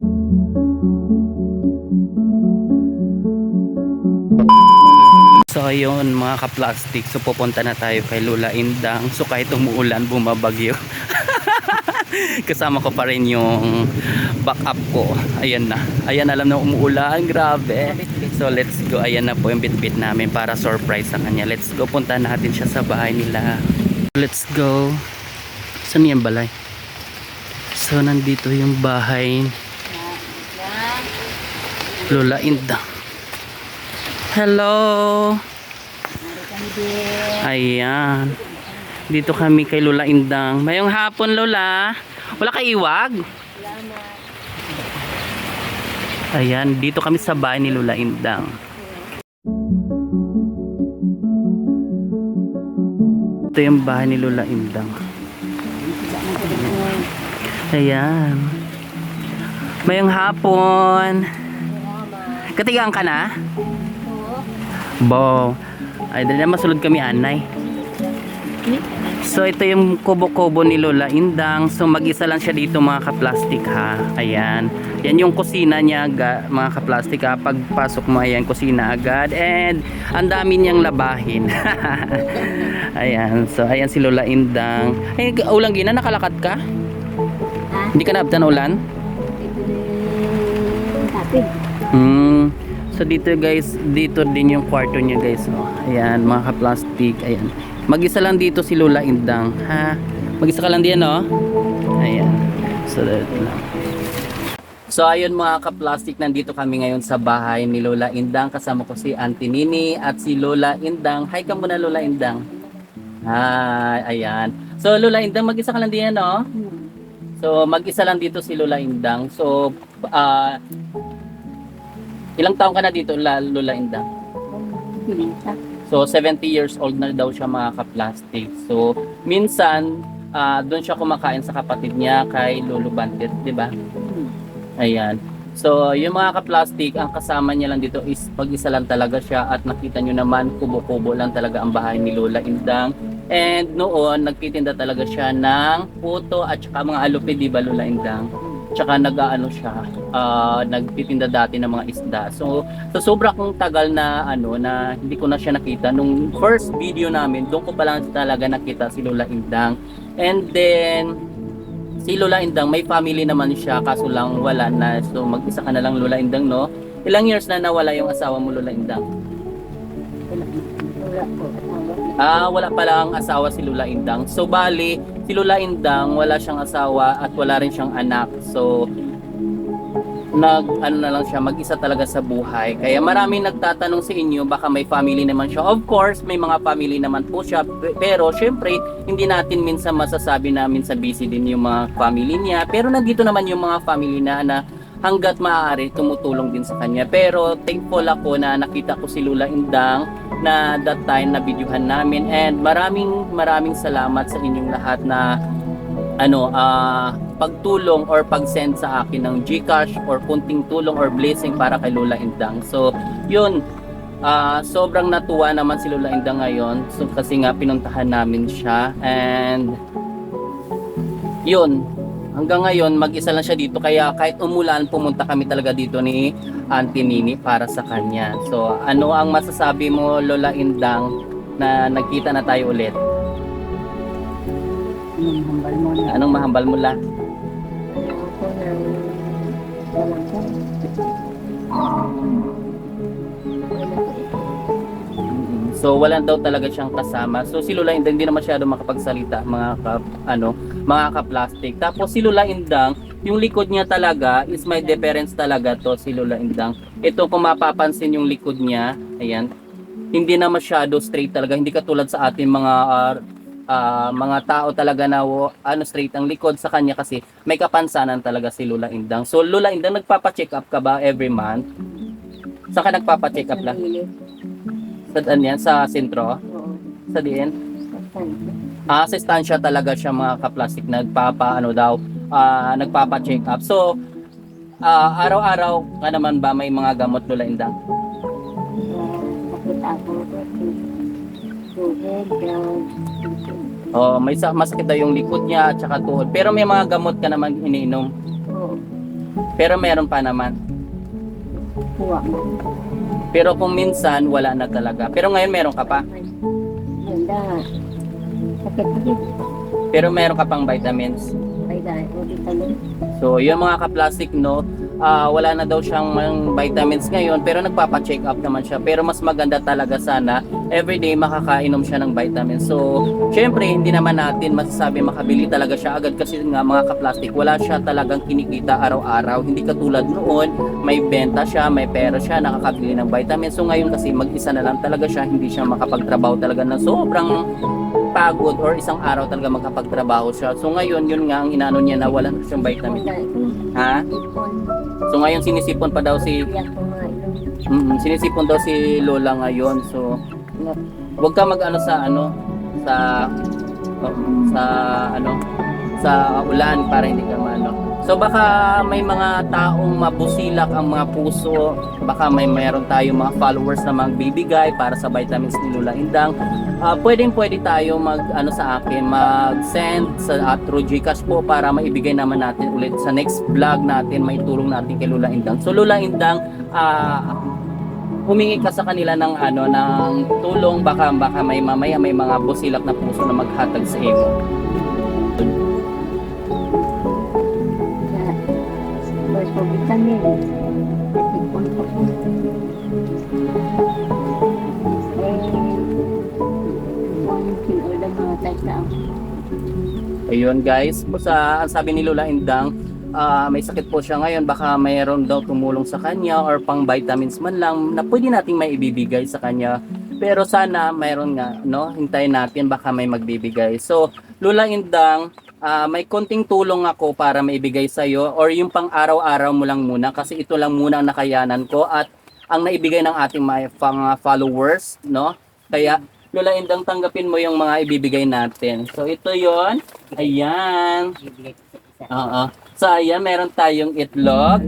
So ayun mga ka-plastic, so pupunta na tayo kay Lula Indang. So kahit umuulan, bumabagyo. Kasama ko pa rin yung backup ko. Ayan na. Ayan alam na umuulan, grabe. So let's go. Ayan na po yung bitbit namin para surprise sa kanya. Let's go. Punta natin siya sa bahay nila. Let's go. Saan yan balay? So nandito yung bahay Lula Indang. Hello. Ayan. Dito kami kay Lola Indang. Mayong hapon, Lola. Wala ka iwag? Ayan, dito kami sa bahay ni Lola Indang. Ito yung bahay ni Lola Indang. Ayan. Mayong hapon. Katigaan ka na? Bo. Ay, dali na masulod kami anay. So ito yung kubo-kubo ni Lola Indang. So mag-isa lang siya dito mga ka-plastic ha. Ayan. Yan yung kusina niya mga ka-plastic ha. Pagpasok mo ayan kusina agad and ang dami niyang labahin. ayan. So ayan si Lola Indang. Ay ulang gina nakalakad ka? Hindi ka naabtan ulan? Tapi, Hmm. So dito guys, dito din yung kwarto niya guys. Oh. Ayan, mga ka-plastic. Ayan. Mag-isa lang dito si Lola Indang, ha? Mag-isa ka lang diyan, no? Ayan. So that lang. So ayun mga ka-plastic, nandito kami ngayon sa bahay ni Lola Indang. Kasama ko si Auntie Nini at si Lola Indang. Hi ka muna Lola Indang. Hi, ayan. So Lola Indang, mag-isa ka lang diyan, no? So mag-isa lang dito si Lola Indang. So ah ilang taon ka na dito La- Lola pinita. So 70 years old na daw siya mga ka-plastic. So minsan ah doon siya kumakain sa kapatid niya kay Lolo Bantit, 'di ba? Ayan. So, yung mga ka-plastic, ang kasama niya lang dito is pag-isa lang talaga siya at nakita nyo naman, kubo-kubo lang talaga ang bahay ni Lola Indang. And noon, nagtitinda talaga siya ng puto at saka mga alupid, di ba Lola Indang? Tsaka nag-ano siya, ah, nagtitinda dati ng mga isda. So, sa sobra kong tagal na ano na hindi ko na siya nakita nung first video namin, doon ko pa lang talaga nakita si Lola Indang. And then si Lola Indang may family naman siya kaso lang wala na. So mag-isa ka na lang Lola Indang, no? Ilang years na nawala yung asawa mo Lola Indang? Ah, wala pala ang asawa si Lola Indang. So bali, si Lola Indang wala siyang asawa at wala rin siyang anak. So nag ano na lang siya mag-isa talaga sa buhay. Kaya maraming nagtatanong sa inyo baka may family naman siya. Of course, may mga family naman po siya. Pero syempre, hindi natin minsan masasabi na minsan busy din yung mga family niya. Pero nandito naman yung mga family na na hanggat maaari tumutulong din sa kanya. Pero thankful ako na nakita ko si Lula Indang na that time na videohan namin and maraming maraming salamat sa inyong lahat na ano ah pagtulong or pag-send sa akin ng GCash or kunting tulong or blessing para kay Lola Indang. So, yun. ah sobrang natuwa naman si Lola Indang ngayon. So, kasi nga pinuntahan namin siya and yun. Hanggang ngayon, mag-isa lang siya dito. Kaya kahit umulan, pumunta kami talaga dito ni Auntie Nini para sa kanya. So, ano ang masasabi mo, Lola Indang, na nagkita na tayo ulit? Yung hambal mo na. Anong mahambal mo la? Ako ng walang So wala daw talaga siyang kasama. So si Lula Indang hindi na masyado makapagsalita mga ka, ano, mga ka-plastic. Tapos si Lula Indang, yung likod niya talaga is may difference talaga to si Lula Indang. Ito kung mapapansin yung likod niya, ayan. Hindi na masyado straight talaga, hindi katulad sa ating mga ah, ah, mga tao talaga na ano straight ang likod sa kanya kasi may kapansanan talaga si Lula Indang. So Lula Indang nagpapa-check up ka ba every month? Saan ka nagpapa-check up lang? Sarili. Sa ano yan? Sa sentro? Oo. Sa diin? Ah, sa stansya talaga siya mga ka-plastic nagpapa ano daw, ah, nagpapa-check up. So, ah, araw-araw ka naman ba may mga gamot. Tuhod, gout, Oh, may sa masakit daw yung likod niya at saka tuhod. Pero may mga gamot ka naman iniinom. Oo. Pero meron pa naman. Kuha mo. Pero kung minsan, wala na talaga. Pero ngayon meron ka pa. Ganda. Sakit-sakit. Pero meron ka pang vitamins. Dahil o vitamin. So, yun mga ka-plastic, no? ah, wala na daw siyang mga vitamins ngayon, pero nagpapa-check up naman siya. Pero mas maganda talaga sana, everyday makakainom siya ng vitamins. So, syempre, hindi naman natin masasabi makabili talaga siya agad kasi nga mga ka-plastic, wala siya talagang kinikita araw-araw. Hindi katulad noon, may benta siya, may pera siya, nakakabili ng vitamins. So, ngayon kasi mag-isa na lang talaga siya, hindi siya makapagtrabaho talaga na sobrang pagod or isang araw talaga makapagtrabaho siya. So ngayon, yun nga ang inano niya na wala na siyang vitamin. Ha? So ngayon sinisipon pa daw si mm, sinisipon daw si Lola ngayon. So wag ka mag-ano sa ano sa sa ano sa ulan para hindi ka maano. So baka may mga taong mabusilak ang mga puso, baka may mayroon tayong mga followers na magbibigay para sa vitamins ni Lola Indang. Ah, pwedeng pwede tayo mag ano sa akin, mag-send sa at GCash po para maibigay naman natin ulit sa next vlog natin, may tulong natin kay Lola Indang. So Lola Indang, ah humingi ka sa kanila ng ano ng tulong baka baka may mamaya may mga busilak na puso na maghatag sa iyo. Ayun guys, sa sabi ni Lola Indang, ah, may sakit po siya ngayon, baka mayroon daw tumulong sa kanya or pang vitamins man lang na pwede nating may ibibigay sa kanya. Pero sana mayroon nga, no? Hintayin natin baka may magbibigay. So, Lola Indang, ah, may konting tulong ako para maibigay sa iyo or yung pang araw-araw mo lang muna kasi ito lang muna ang nakayanan ko at ang naibigay ng ating mga followers, no? Kaya Lola Indang tanggapin mo yung mga ibibigay natin. So ito 'yon. Ayan. Oo. So ayan, meron tayong itlog.